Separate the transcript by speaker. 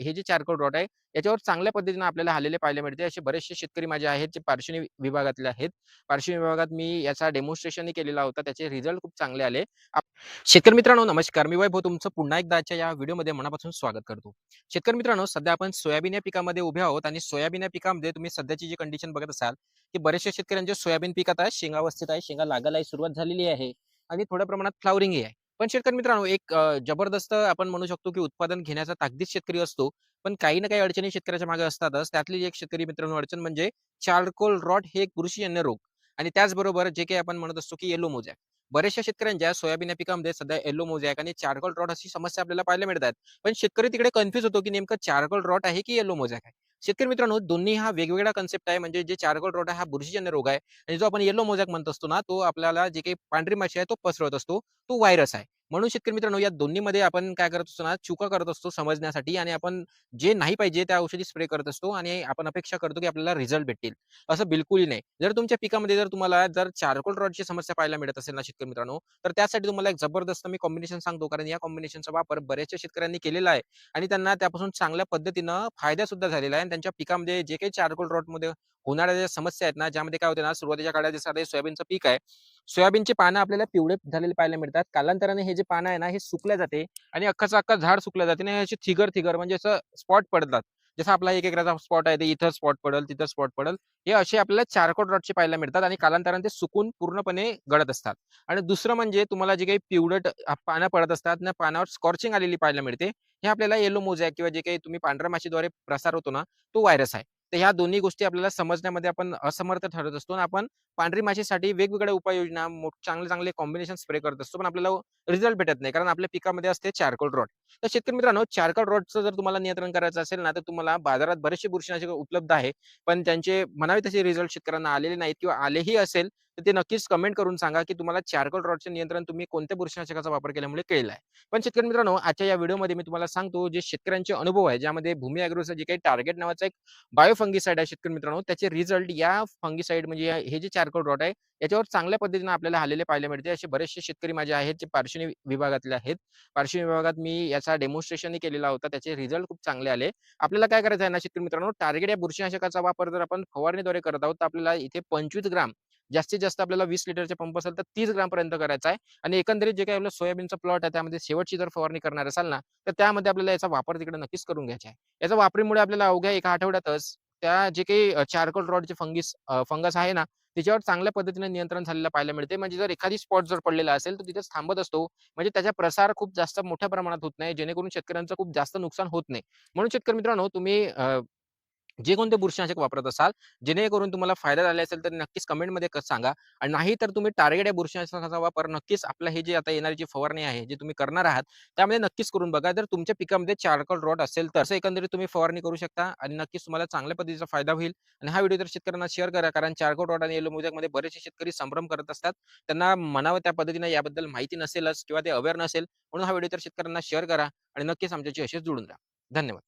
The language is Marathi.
Speaker 1: हे जे चारकोल रॉट आहे याच्यावर चांगल्या पद्धतीने आपल्याला आलेले पाहायला मिळते. असे बरेचसे शेतकरी माझे आहेत जे पार्श्वनी विभागातले आहेत. पार्श्वनी विभागात मी याचा डेमॉन्स्ट्रेशनही केलेला होता. त्याचे रिझल्ट खूप चांगले आले. शेतकरी मित्रांनो नमस्कार. मी वैभव तुमचं पुन्हा एकदाच्या या व्हिडिओमध्ये मनापासून स्वागत करतो. शेतकरी मित्रांनो सध्या आपण सोयाबीन या पिकामध्ये उभे आहोत आणि सोयाबीन या पिकामध्ये तुम्ही सध्याची जी कंडिशन बघत असाल, की बऱ्याचशा शेतकऱ्यांचे सोयाबीन पिकात आहे शेंगा अवस्थेत आहे. शेंगा लागायलाही सुरुवात झालेली आहे आणि थोड्या प्रमाणात फ्लावरिंगही आहे. पण शेतकरी मित्रांनो एक जबरदस्त आपण म्हणू शकतो, की उत्पादन घेण्याचा ताकदीत शेतकरी असतो. पण काही ना काही अडचणी शेतकऱ्याच्या मागे असतातच. त्यातली एक शेतकरी मित्रांनो अडचण म्हणजे चारकोल रॉट हे एक बुरशीजन्य रोग आणि त्याचबरोबर जे काही आपण म्हणत असतो, की येलो मोजॅक. बऱ्याचशा शेतकऱ्यांच्या सोयाबीन या पिकामध्ये सध्या येलो मोजॅक आणि चारकोल रॉट अशी समस्या आपल्याला पाहायला मिळतात. पण शेतकरी तिकडे कन्फ्युज होतो, की नेमकं चारकोल रॉट आहे, की येलो मोजॅक आहे. शेतकरी मित्रांनो दोन्ही हा वेगवेगळा कन्सेप्ट आहे. म्हणजे जे चारकोल रोड आहे हा बुरशीजन्य रोग आहे आणि जो आपण येलो मोजॅक म्हणत असतो ना, तो आपल्याला जे काही पांढरी माशी आहे तो पसरवत असतो. तो व्हायरस आहे. म्हणून शेतकरी मित्रांनो या दोन्हीमध्ये आपण काय करत असतो ना, चुका करत असतो समजण्यासाठी आणि आपण जे नाही पाहिजे त्या औषधी स्प्रे करत असतो आणि आपण अपेक्षा करतो, की आपल्याला रिझल्ट भेटतील. असं बिलकुलही नाही. जर तुमच्या पिकामध्ये जर तुम्हाला जर चारकोल रॉडची समस्या पाहायला मिळत असेल ना शेतकरी मित्रांनो, तर त्यासाठी तुम्हाला एक जबरदस्त मी कॉम्बिनेशन सांगतो. कारण या कॉम्बिनेशनचा वापर बऱ्याचशा शेतकऱ्यांनी केलेला आहे आणि त्यांना त्यापासून चांगल्या पद्धतीनं फायदा सुद्धा झालेला आहे आणि त्यांच्या पिकामध्ये जे काही चारकोल रॉडमध्ये होणाऱ्या ज्या समस्या आहेत ना, ज्यामध्ये काय होते ना, सुरुवातीच्या काळात जसं आता सोयाबीनचं पीक आहे. सोयाबीनची पानं आपल्याला पिवळे झालेले पाहायला मिळतात. कालांतराने हे जे पानं आहे ना, हे सुकल्या जाते आणि अख्खाचं अख्खा झाड सुकल्या जाते आणि असे थिगर-थिगर म्हणजे असं स्पॉट पडतात. जसं आपला एक एकराचा स्पॉट आहे, ते इथं स्पॉट पडल तिथं स्पॉट पडल हे असे आपल्याला चारकोट रॉटचे पाहायला मिळतात आणि कालांतराने ते सुकून पूर्णपणे गळत असतात. आणि दुसरं म्हणजे तुम्हाला जे काही पिवळट पानं पडत असतात ना, पानावर स्कॉर्चिंग आलेली पाहायला मिळते. हे आपल्याला येलो मोजॅक किंवा जे काही तुम्ही पांढऱ्या माशीद्वारे प्रसार होतो ना, तो व्हायरस आहे. तर ह्या दोन्ही गोष्टी आपल्याला समजण्यामध्ये आपण असमर्थ ठरत असतो आणि आपण पांढरी माशीसाठी वेगवेगळ्या उपाययोजना चांगले-चांगले कॉम्बिनेशन स्प्रे करत असतो. पण आपल्याला रिझल्ट भेटत नाही. कारण आपल्या पिकामध्ये असते चारकोल रॉड तर शेतकरी मित्रांनो चारकोल रॉडचं जर तुम्हाला नियंत्रण करायचं असेल ना, तर तुम्हाला बाजारात बरेचसे बुरशीनाशक उपलब्ध आहे. पण त्यांचे म्हणावे तसे रिझल्ट शेतकऱ्यांना आलेले नाहीत किंवा आलेही असेल, तर ते नक्कीच कमेंट करून सांगा, की तुम्हाला चारकोल रॉडचे नियंत्रण तुम्ही कोणत्या बुरशीनाशकाचा वापर केल्यामुळे केलेला आहे. पण शेतकरी मित्रांनो आजच्या या व्हिडिओमध्ये मी तुम्हाला सांगतो जे शेतकऱ्यांचे अनुभव आहे, ज्यामध्ये भूमी अॅग्रोचा जे काही टार्गेट नावाचा एक बायो आहे शेतकरी मित्रांनो, त्याचे रिझल्ट या फंगीसाईड म्हणजे हे जे चारकोल रॉड आहे, याच्यावर चांगल्या पद्धतीने आपल्याला आलेले पाहायला मिळते. असे बरेचसे शेतकरी माझे आहेत, जे पार्श्वनी विभागातले आहेत. पार्श्वनी विभागात मी याचा डेमॉन्स्ट्रेशनही केलेला होता. त्याचे रिझल्ट खूप चांगले आले. आपल्याला काय करायचं आहे ना शेतकरी मित्रांनो, टार्गेट या बुरशीनाशकाचा वापर जर आपण फवारणीद्वारे करत आहोत, तर आपल्याला इथे 25 ग्राम जास्तीत जास्त आपल्याला वीस लिटरचे पंप असेल तर तीस ग्रामपर्यंत करायचा आहे आणि एकंदरीत जे काही आपलं सोयाबीनचा प्लॉट आहे, त्यामध्ये शेवटची जर फवारणी करणार असाल ना, तर त्यामध्ये आपल्याला याचा वापर तिकडे नक्कीच करून घ्यायचा आहे. याच्या वापरीमुळे आपल्याला अवघ्या एका आठवड्यातच त्या जे काही चारकोल रॉडचे फंगिस फंगस आहे ना, त्याच्यावर चांगल्या पद्धतीने नियंत्रण झालेलं पाहायला मिळते. म्हणजे जर एखादी स्पॉट जर पडलेला असेल, तर तिथेच थांबत असतो. म्हणजे त्याचा प्रसार खूप जास्त मोठ्या प्रमाणात होत नाही, जेणेकरून शेतकऱ्यांचं खूप जास्त नुकसान होत नाही. म्हणून शेतकरी मित्रांनो तुम्ही जे कोणते बुरशीनाशक वापरत असाल, जेणेकरून तुम्हाला फायदा झाला असेल, तर नक्कीच कमेंटमध्ये सांगा आणि नाही तर तुम्ही टार्गेट या बुरशीनाशकाचा वापर नक्कीच आपलं हे जे आता येणारी जी फवारणी आहे, जे तुम्ही करणार आहात, त्यामध्ये नक्कीच करून बघा. जर तुमच्या पिकामध्ये चारकोल रॉट असेल तर असं एकंदरीत तुम्ही फवारणी करू शकता आणि नक्कीच तुम्हाला चांगल्या पद्धतीचा फायदा होईल आणि हा व्हिडिओ तर शेतकऱ्यांना शेअर करा. कारण चारकोल रॉट आणि येलो मोजॅकमध्ये बरेचसे शेतकरी संभ्रम करत असतात. त्यांना म्हणावं त्या पद्धतीने याबद्दल माहिती नसेलच किंवा ते अवेअर नसेल. म्हणून हा व्हिडिओ तर शेतकऱ्यांना शेअर करा आणि नक्कीच आमच्याशी असेच जुळून राहा. धन्यवाद.